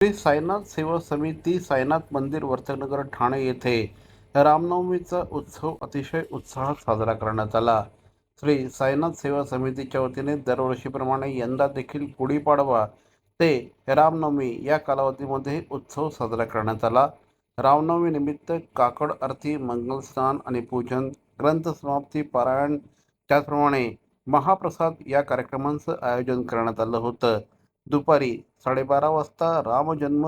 श्री साईनाथ सेवा समिती साईनाथ मंदिर वर्तकनगर ठाणे येथे रामनवमीचा उत्सव अतिशय उत्साहात साजरा करण्यात आला. श्री साईनाथ सेवा समितीच्या वतीने दरवर्षीप्रमाणे यंदा देखील गुढीपाडवा ते रामनवमी या कालावधीमध्ये उत्सव साजरा करण्यात आला. रामनवमीनिमित्त काकड आरती मंगलस्नान आणि पूजन ग्रंथ समाप्ती पारायण त्याचप्रमाणे महाप्रसाद या कार्यक्रमांचं आयोजन करण्यात आलं होतं. दुपारी साडेबारा वाजता रामजन्म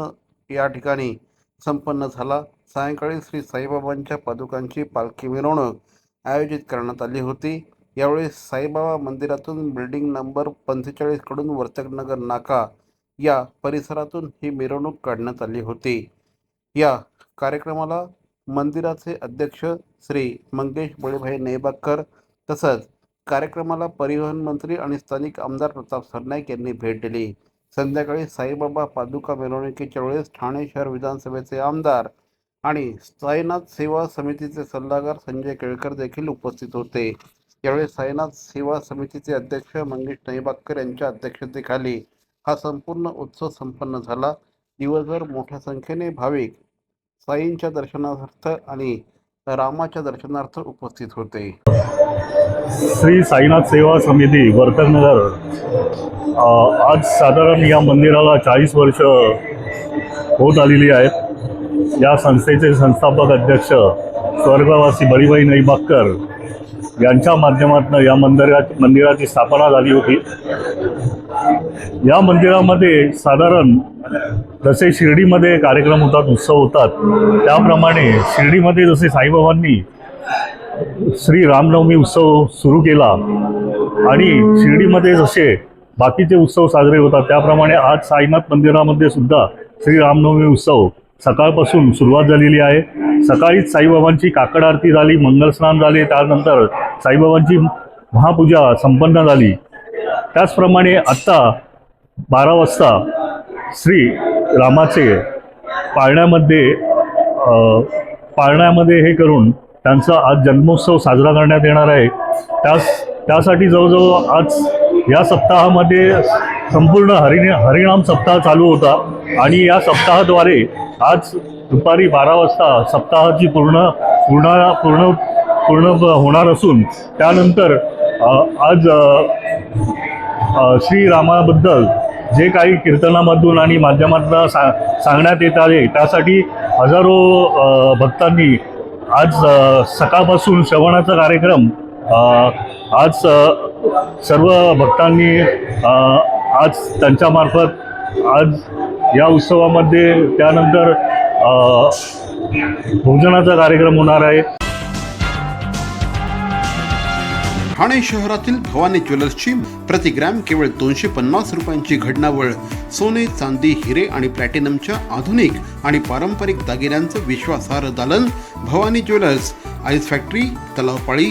या ठिकाणी संपन्न झाला. सायंकाळी श्री साईबाबांच्या पादुकांची पालखी मिरवणूक आयोजित करण्यात आली होती. यावेळी साईबाबा मंदिरातून बिल्डिंग नंबर पंचेचाळीसकडून वर्तकनगर नाका या परिसरातून ही मिरवणूक काढण्यात आली होती. या कार्यक्रमाला मंदिराचे अध्यक्ष श्री मंगेश बळीभाई नेबाकर तसंच कार्यक्रमाला परिवहन मंत्री आणि स्थानिक आमदार प्रताप सरनाईक यांनी भेट दिली. संध्याकाळी साईबाबा पादुका मिरवणुकीच्या वेळेस ठाणे शहर विधानसभेचे आमदार आणि साईनाथ सेवा समितीचे सल्लागार संजय केळकर देखील उपस्थित होते. यावेळी साईनाथ सेवा समितीचे अध्यक्ष मंगेश नैबाक्कर यांच्या अध्यक्षतेखाली हा संपूर्ण उत्सव संपन्न झाला. दिवसभर मोठ्या संख्येने भाविक साईंच्या दर्शनार्थ आणि रामाच्या दर्शनार्थ उपस्थित होते. श्री साईनाथ सेवा समिती वर्तकनगर आज साधारण या मंदिराला चाळीस वर्ष होत आलेली आहेत. या संस्थेचे संस्थापक अध्यक्ष स्वर्गवासी बळीबाई नैबाक्कर यांच्या माध्यमातून या मंदिरात मंदिराची स्थापना झाली होती. या मंदिरामध्ये साधारण जसे शिर्डीमध्ये कार्यक्रम होतात उत्सव होतात त्याप्रमाणे शिर्डीमध्ये जसे साईबाबांनी श्री रामनवमी उत्सव सुरू केला आणि शिर्डीमध्ये जसे बाकीचे उत्सव साजरे होतात. त्याप्रमाणे आज साईनाथ मंदिरामध्ये सुद्धा श्री रामनवमी उत्सव सकाळपासून सुरुवात झालेली आहे. सकाळीच साईबाबांची काकड आरती झाली मंगलस्नान झाले त्यानंतर साईबाबांची महापूजा संपन्न झाली. त्याचप्रमाणे आत्ता बारा वाजता श्री रामाचे पाळण्यामध्ये पाळण्यामध्ये हे करून त्यांचा आज जन्मोत्सव साजरा करण्यात येणार आहे. त्यास त्यासाठी जवळजवळ आज या सप्ताहामध्ये संपूर्ण हरिण हरिणाम सप्ताह चालू होता. आणि या सप्ताहाद्वारे आज दुपारी बारा वाजता सप्ताहाची पूर्ण पूर्ण पूर्ण पूर्ण होणार असून त्यानंतर आज श्रीरामाबद्दल जे काही कीर्तनामधून आणि माध्यमातून सा सांगण्यात येत आहे त्यासाठी हजारो भक्तांनी आज सकाळपासून श्रवणाचा कार्यक्रम आज सर्व भक्तांनी आज त्यांच्यामार्फत आज या उत्सवामध्ये त्यानंतर भोजनाचा कार्यक्रम होणार आहे. ठाणे शहरातील भवानी ज्वेलर्सची प्रति ग्रॅम केवळ दोनशे पन्नास रुपयांची घडणावळ सोने चांदी हिरे आणि प्लॅटिनमच्या आधुनिक आणि पारंपरिक दागिन्यांचं विश्वासार्ह दालन Bhavani jewellers ice factory Talavpali